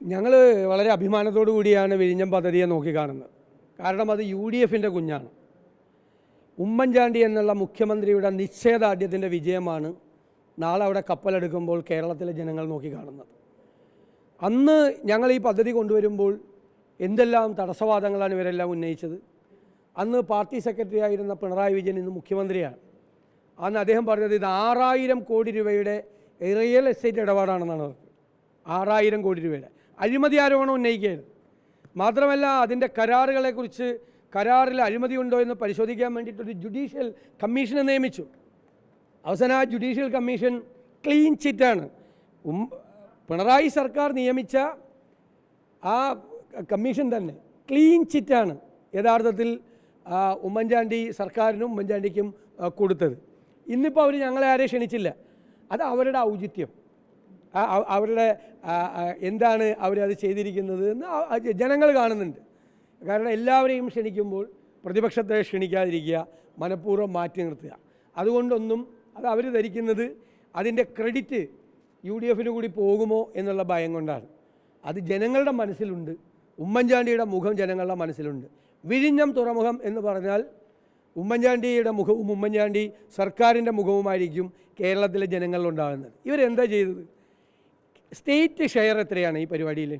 ഞങ്ങൾ വളരെ അഭിമാനത്തോടു കൂടിയാണ് വിഴിഞ്ഞം പദ്ധതിയെ നോക്കിക്കാണുന്നത് കാരണം അത് യു ഡി എഫിന്റെ കുഞ്ഞാണ്. ഉമ്മൻചാണ്ടി എന്നുള്ള മുഖ്യമന്ത്രിയുടെ നിശ്ചയദാർഢ്യത്തിന്റെ വിജയമാണ് നാളെ അവിടെ കപ്പലെടുക്കുമ്പോൾ കേരളത്തിലെ ജനങ്ങൾ നോക്കിക്കാണുന്നത് അന്ന് ഞങ്ങൾ ഈ പദ്ധതി കൊണ്ടുവരുമ്പോൾ എന്തെല്ലാം തടസ്സവാദങ്ങളാണ് ഇവരെല്ലാം ഉന്നയിച്ചത്. അന്ന് പാർട്ടി സെക്രട്ടറി ആയിരുന്ന പിണറായി വിജയൻ ഇന്ന് മുഖ്യമന്ത്രിയാണ്. അന്ന് അദ്ദേഹം പറഞ്ഞത് ഇത് ആറായിരം കോടി രൂപയുടെ റിയൽ എസ്റ്റേറ്റ് ഇടപാടാണെന്നാണ് ആറായിരം കോടി രൂപയുടെ. അഴിമതി ആരോപണം ഉന്നയിക്കുകയായിരുന്നു. മാത്രമല്ല അതിന്റെ കരാറുകളെക്കുറിച്ച് കരാറിൽ അഴിമതി ഉണ്ടോ എന്ന് പരിശോധിക്കാൻ വേണ്ടിയിട്ടൊരു ജുഡീഷ്യൽ കമ്മീഷനെ നിയമിച്ചു. അവസാനം ആ ജുഡീഷ്യൽ കമ്മീഷൻ ക്ലീൻ ചിറ്റാണ്. പിണറായി സർക്കാർ നിയമിച്ച ആ കമ്മീഷൻ തന്നെ ക്ലീൻ ചിറ്റാണ് യഥാർത്ഥത്തിൽ ഉമ്മൻചാണ്ടി സർക്കാരിനും ഉമ്മൻചാണ്ടിക്കും കൊടുത്തത്. ഇന്നിപ്പോൾ അവർ ഞങ്ങളെ ആരെ ക്ഷണിച്ചില്ല. അത് അവരുടെ ഔചിത്യം. അവരുടെ എന്താണ് അവരത് ചെയ്തിരിക്കുന്നത് എന്ന് ജനങ്ങൾ കാണുന്നുണ്ട്. കാരണം എല്ലാവരെയും ക്ഷണിക്കുമ്പോൾ പ്രതിപക്ഷത്തെ ക്ഷണിക്കാതിരിക്കുക മനഃപൂർവം മാറ്റി നിർത്തുക. അതുകൊണ്ടൊന്നും അത് അവർ ധരിക്കുന്നത് അതിന്റെ ക്രെഡിറ്റ് യു ഡി എഫിന് കൂടി പോകുമോ എന്നുള്ള ഭയം കൊണ്ടാണ്. അത് ജനങ്ങളുടെ മനസ്സിലുണ്ട്. ഉമ്മൻചാണ്ടിയുടെ മുഖം ജനങ്ങളുടെ മനസ്സിലുണ്ട്. വിഴിഞ്ഞം തുറമുഖം എന്ന് പറഞ്ഞാൽ ഉമ്മൻചാണ്ടിയുടെ മുഖവും ഉമ്മൻചാണ്ടി സർക്കാരിന്റെ മുഖവുമായിരിക്കും കേരളത്തിലെ ജനങ്ങളിലുണ്ടാകുന്നത് ഇവരെന്താ ചെയ്തത്? സ്റ്റേറ്റ് ഷെയർ എത്രയാണ് ഈ പരിപാടിയിൽ?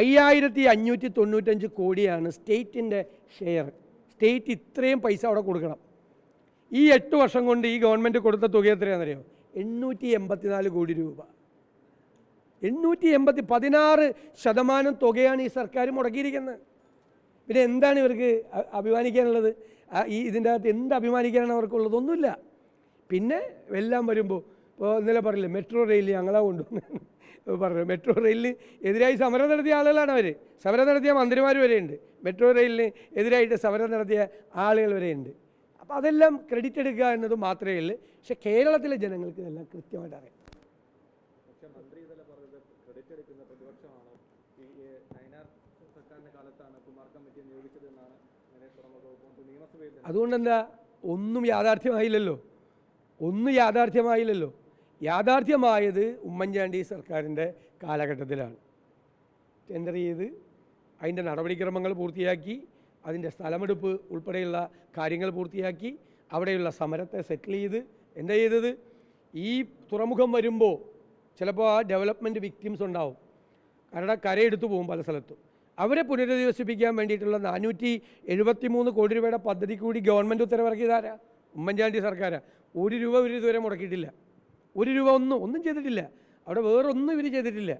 അയ്യായിരത്തി അഞ്ഞൂറ്റി തൊണ്ണൂറ്റഞ്ച് കോടിയാണ് സ്റ്റേറ്റിന്റെ ഷെയർ. സ്റ്റേറ്റ് ഇത്രയും പൈസ അവിടെ കൊടുക്കണം. ഈ എട്ട് വർഷം കൊണ്ട് ഈ ഗവൺമെന്റ് കൊടുത്ത തുക എത്രയാണെന്നറിയോ? എണ്ണൂറ്റി എൺപത്തിനാല് കോടി രൂപ. എണ്ണൂറ്റി എൺപത്തി പതിനാറ് ശതമാനം തുകയാണ് ഈ സർക്കാർ മുടക്കിയിരിക്കുന്നത്. പിന്നെ എന്താണ് ഇവർക്ക് അഭിമാനിക്കാനുള്ളത്? ഈ ഇതിന്റെ അകത്ത് എന്ത് അഭിമാനിക്കാനാണ് അവർക്കുള്ളത്? ഒന്നുമില്ല. പിന്നെ എല്ലാം വരുമ്പോൾ ഇപ്പോൾ ഇന്നലെ പറഞ്ഞില്ലേ മെട്രോ റെയിൽ ഞങ്ങളാ കൊണ്ടുവന്നു. പറഞ്ഞു മെട്രോ റെയിലിന് എതിരായി സമരം നടത്തിയ ആളുകളാണ് അവർ സമരം നടത്തിയ മന്ത്രിമാർ വരെയുണ്ട്. മെട്രോ റെയിലിന് എതിരായിട്ട് സമരം നടത്തിയ ആളുകൾ വരെയുണ്ട്. അപ്പോൾ അതെല്ലാം ക്രെഡിറ്റ് എടുക്കുക എന്നത് മാത്രമേ ഉള്ളൂ. പക്ഷേ കേരളത്തിലെ ജനങ്ങൾക്ക് ഇതെല്ലാം കൃത്യമായിട്ട് അറിയാം. അതുകൊണ്ടെന്താ? ഒന്നും യാഥാർത്ഥ്യമായില്ലല്ലോ. ഒന്നും യാഥാർത്ഥ്യമായില്ലല്ലോ. യാഥാർത്ഥ്യമായത് ഉമ്മൻചാണ്ടി സർക്കാരിന്റെ കാലഘട്ടത്തിലാണ്. ടെൻഡർ ചെയ്ത് അതിന്റെ നടപടിക്രമങ്ങൾ പൂർത്തിയാക്കി അതിന്റെ സ്ഥലമെടുപ്പ് ഉൾപ്പെടെയുള്ള കാര്യങ്ങൾ പൂർത്തിയാക്കി അവിടെയുള്ള സമരത്തെ സെറ്റിൽ ചെയ്ത് എന്താ ചെയ്തത്? ഈ തുറമുഖം വരുമ്പോൾ ചിലപ്പോൾ ആ ഡെവലപ്മെന്റ് വിക്ടിംസ് ഉണ്ടാവും. കാരണം കരയെടുത്തു പോകും പല സ്ഥലത്തും. അവരെ പുനരധിവസിപ്പിക്കാൻ വേണ്ടിയിട്ടുള്ള നാനൂറ്റി എഴുപത്തി മൂന്ന് കോടി രൂപയുടെ പദ്ധതി കൂടി ഗവൺമെന്റ് ഉത്തരവിറക്കിയതാരാ? ഉമ്മൻചാണ്ടി സർക്കാരാണ് ഒരു രൂപ ഒരു ഇതുവരെ മുടക്കിയിട്ടില്ല. ഒരു രൂപ ഒന്നും ഒന്നും ചെയ്തിട്ടില്ല. അവിടെ വേറൊന്നും ഇവർ ചെയ്തിട്ടില്ല.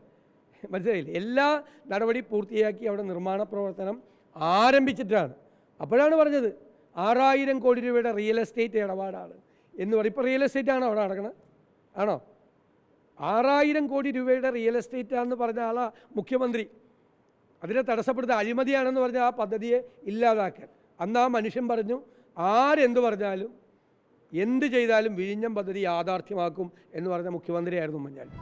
മനസ്സിലായില്ലേ? എല്ലാ നടപടി പൂർത്തിയാക്കി അവിടെ നിർമ്മാണ പ്രവർത്തനം ആരംഭിച്ചിട്ടാണ്. അപ്പോഴാണ് പറഞ്ഞത് ആറായിരം കോടി രൂപയുടെ റിയൽ എസ്റ്റേറ്റ് ഇടപാടാണ് എന്ന് പറയും. ഇപ്പോൾ റിയൽ എസ്റ്റേറ്റ് ആണോ അവിടെ നടക്കണത് ആണോ? ആറായിരം കോടി രൂപയുടെ റിയൽ എസ്റ്റേറ്റ് ആണെന്ന് പറഞ്ഞ ആളാ മുഖ്യമന്ത്രി. അതിനെ തടസ്സപ്പെടുത്ത അഴിമതിയാണെന്ന് പറഞ്ഞ ആ പദ്ധതിയെ ഇല്ലാതാക്കാൻ. അന്ന് ആ മനുഷ്യൻ പറഞ്ഞു ആരെന്ത് പറഞ്ഞാലും എന്ത് ചെയ്താലും വിഴിഞ്ഞം പദ്ധതി യാഥാർത്ഥ്യമാക്കും എന്ന് പറഞ്ഞ മുഖ്യമന്ത്രിയായിരുന്നു ഉമ്മൻചാണ്ടി.